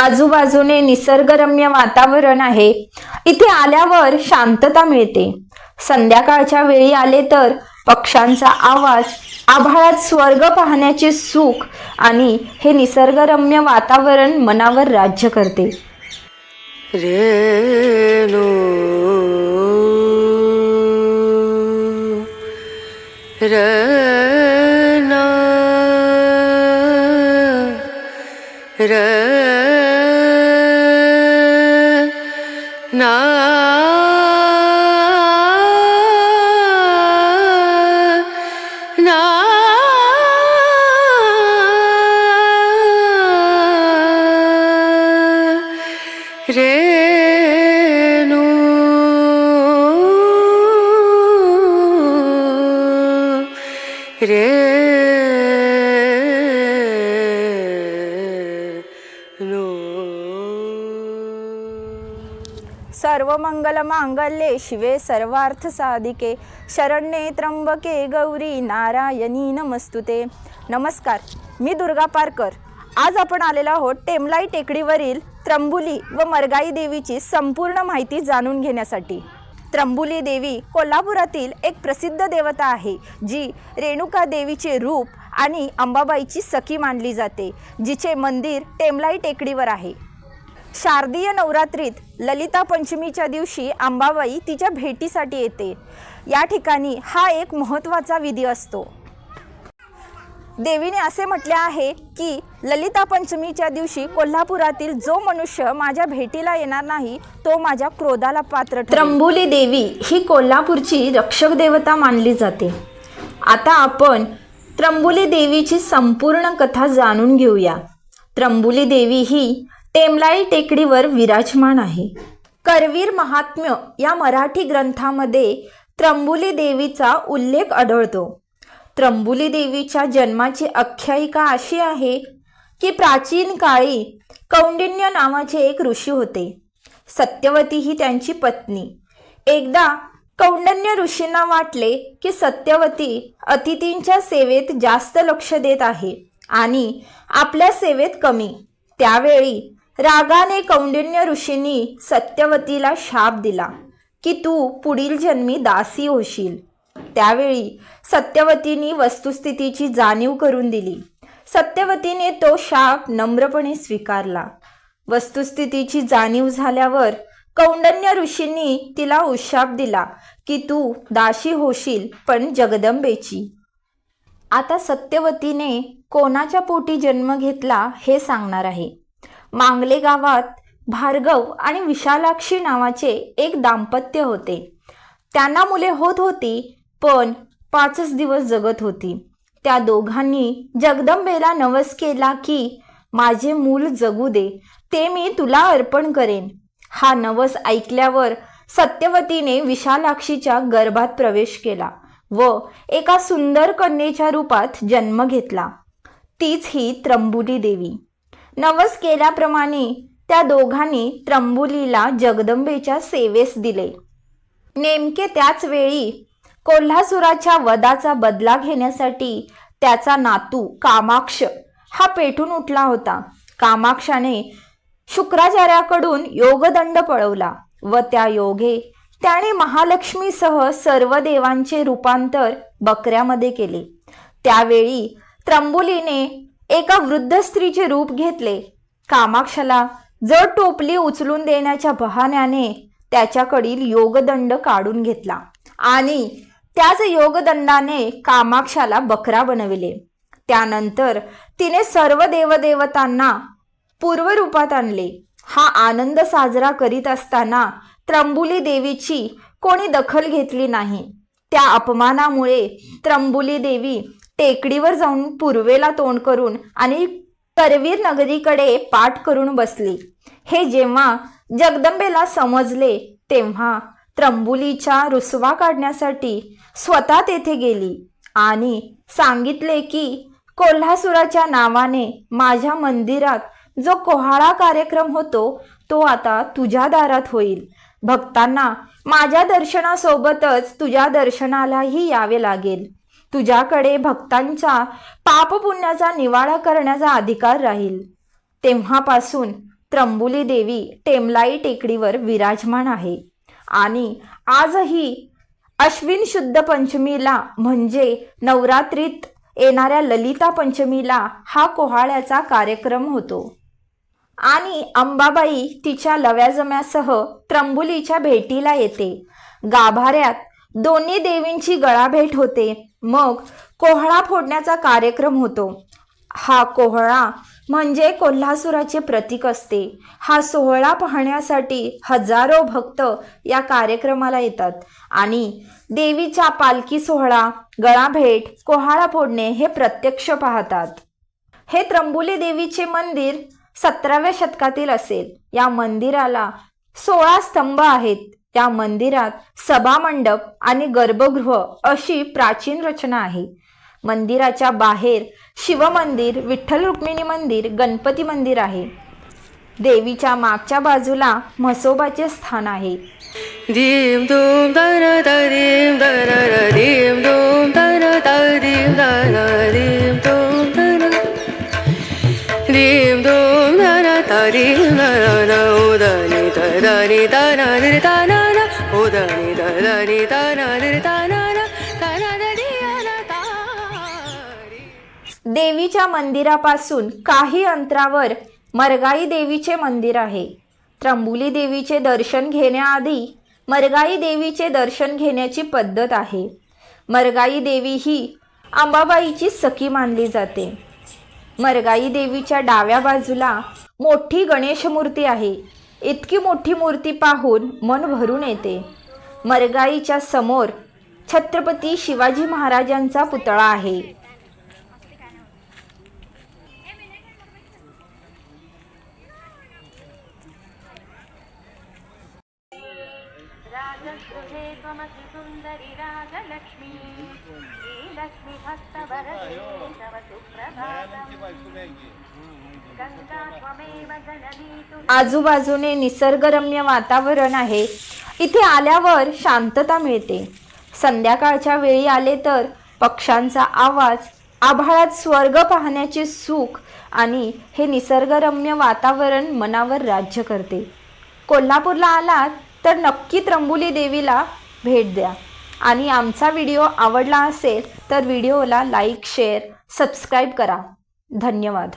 आजूबाजूने निसर्गरम्य वातावरण आहे. इथे आल्यावर शांतता मिळते. संध्याकाळच्या वेळी आले तर पक्ष्यांचा आवाज आभाळात स्वर्ग पाहण्याचे सुख आणि हे निसर्गरम्य वातावरण मनावर राज्य करते. रेणू रना না रेणू सर्व मंगल मांगल्ये शिवे सर्वार्थ साधिके शरण्ये त्र्यंबके गौरी नारायणी नमस्तुते. नमस्कार मी दुर्गा पारकर. आज आपण आलेलो आहोत टेमलाई टेकडीवरील त्र्यंबुली व मरगाई देवीची संपूर्ण माहिती जाणून घेण्यासाठी. त्र्यंबुली देवी कोल्हापुरातील एक प्रसिद्ध देवता आहे जी रेणुका देवीचे रूप आणि अंबाबाईची सखी मानली जाते जिचे मंदिर टेमलाई टेकडीवर आहे. शारदीय नवरात्रीत ललिता पंचमीच्या दिवशी अंबाबाई तिच्या भेटीसाठी येते. या ठिकाणी हा एक महत्त्वाचा विधी असतो. देवीने असे म्हटले आहे की ललिता पंचमीच्या दिवशी कोल्हापुरातील जो मनुष्य माझ्या भेटीला येणार नाही तो माझ्या क्रोधाला पात्र त्र्यंबुली देवी ही कोल्हापूरची रक्षक देवता मानली जाते. आता आपण त्र्यंबुली देवीची संपूर्ण कथा जाणून घेऊया. त्र्यंबुली देवी ही टेमलाई टेकडीवर विराजमान आहे. करवीर महात्म्य या मराठी ग्रंथामध्ये त्र्यंबुली देवीचा उल्लेख आढळतो. त्र्यंबुली देवीच्या जन्माची आख्यायिका अशी आहे की प्राचीन काळी कौंडिन्य नावाचे एक ऋषी होते. सत्यवती ही त्यांची पत्नी. एकदा कौंडन्य ऋषींना वाटले की सत्यवती अतिथींच्या सेवेत जास्त लक्ष देत आहे आणि आपल्या सेवेत कमी. त्यावेळी रागाने कौंडिन्य ऋषींनी सत्यवतीला शाप दिला की तू पुढील जन्मी दासी होशील. त्यावेळी सत्यवतीनी वस्तुस्थितीची जाणीव करून दिली. सत्यवतीने तो शाप नम्रपणे स्वीकारला. वस्तुस्थितीची जाणीव झाल्यावर कौंडन्य ऋषींनी तिला उशाप दिला की तू दाशी होशील पण जगदंबेची. आता सत्यवतीने कोणाच्या पोटी जन्म घेतला हे सांगणार आहे. मांगले गावात भार्गव आणि विशालाक्षी नावाचे एक दाम्पत्य होते. त्यांना मुले होत होती पण पाचच दिवस जगत होती. त्या दोघांनी जगदंबेला नवस केला की माझे मूल जगू दे ते मी तुला अर्पण करेन. हा नवस ऐकल्यावर सत्यवतीने विशालाक्षीच्या गर्भात प्रवेश केला व एका सुंदर कन्येच्या रूपात जन्म घेतला. तीच ही त्र्यंबुली देवी. नवस केल्याप्रमाणे त्या दोघांनी त्र्यंबुलीला जगदंबेच्या सेवेस दिले. नेमके त्याच वेळी कोल्हासुराच्या वधाचा बदला घेण्यासाठी त्याचा नातू कामाक्ष हा पेटून उठला होता. कामाक्षाने शुक्राचार्याकडून योगदंड पळवला व त्या योगे त्याने महालक्ष्मीसह सर्व देवांचे रूपांतर बकऱ्यामध्ये केले. त्यावेळी त्र्यंबुलीने एका वृद्ध स्त्रीचे रूप घेतले. कामाक्षाला जड टोपली उचलून देण्याच्या बहाण्याने त्याच्याकडील योगदंड काढून घेतला आणि त्याच योगदंडाने कामाक्षाला बकरा बनविले. त्यानंतर तिने सर्व देवदेवतांना पूर्वरूपात आणले. हा आनंद साजरा करीत असताना त्र्यंबुली देवीची कोणी दखल घेतली नाही. त्या अपमानामुळे त्र्यंबुली देवी टेकडीवर जाऊन पूर्वेला तोंड करून आणि करवीर नगरीकडे पाठ करून बसली. हे जेव्हा जगदंबेला समजले तेव्हा त्र्यंबुलीच्या रुसवा काढण्यासाठी स्वतः तेथे गेली आणि सांगितले की कोल्हासुराच्या नावाने माझ्या मंदिरात जो कोहाळा कार्यक्रम होतो तो आता तुझ्या दारात होईल. भक्तांना माझ्या दर्शनासोबतच तुझ्या दर्शनालाही यावे लागेल. तुझ्याकडे भक्तांच्या पापपुण्याचा निवाडा करण्याचा अधिकार राहील. तेव्हापासून त्र्यंबुली देवी टेमलाई टेकडीवर विराजमान आहे. आणि आजही अश्विन शुद्ध पंचमीला म्हणजे नवरात्रीत येणाऱ्या ललिता पंचमीला हा कोहाळ्याचा कार्यक्रम होतो. आणि अंबाबाई तिच्या लव्याजम्यासह त्र्यंबुलीच्या भेटीला येते. गाभाऱ्यात दोन्ही देवींची गळाभेट होते. मग कोहळा फोडण्याचा कार्यक्रम होतो. हा कोहळा म्हणजे कोल्हासुराचे प्रतीक असते. हा सोहळा पाहण्यासाठी हजारो भक्त या कार्यक्रमाला येतात. आणि देवीच्या पालखी सोहळा गळाभेट कोहाळा फोडणे हे प्रत्यक्ष पाहतात. हे त्र्यंबुली देवीचे मंदिर सतराव्या शतकातील असेल. या मंदिराला सोळा स्तंभ आहेत. त्या मंदिरात सभामंडप आणि गर्भगृह अशी प्राचीन रचना आहे मंदिराच्या बाहेर शिवमंदिर विठ्ठल रुक्मिणी मंदिर गणपती मंदिर आहे देवीच्या मागच्या बाजूला म्हसोबाचे स्थान आहे दीम dum दर na दर dim da दर na दर dum da दर da dim da na dim दरी da देवीच्या मंदिरापासून काही अंतरावर मरगाई देवीचे मंदिर आहे. त्र्यंबुली देवीचे दर्शन घेण्याआधी मरगाई देवीचे दर्शन घेण्याची पद्धत आहे. मरगाई देवी ही अंबाबाईची सखी मानली जाते. मरगाई देवीच्या डाव्या बाजूला मोठी गणेश मूर्ती आहे. इतकी मोठी मूर्ती पाहून मन भरून येते. मरगाईच्या समोर छत्रपती शिवाजी महाराजांचा पुतळा आहे. आजूबाजूने निसर्गरम्य वातावरण आहे. इथे आल्यावर शांतता मिळते. संध्याकाळच्या वेळी आले तर पक्ष्यांचा आवाज आभाळात स्वर्ग पाहण्याचे सुख आणि हे निसर्गरम्य वातावरण मनावर राज्य करते. कोल्हापूरला आलात तर नक्की त्र्यंबुली देवीला भेट द्या. आणि आमचा व्हिडिओ आवडला असेल तर व्हिडिओला लाईक शेअर सबस्क्राईब करा. धन्यवाद.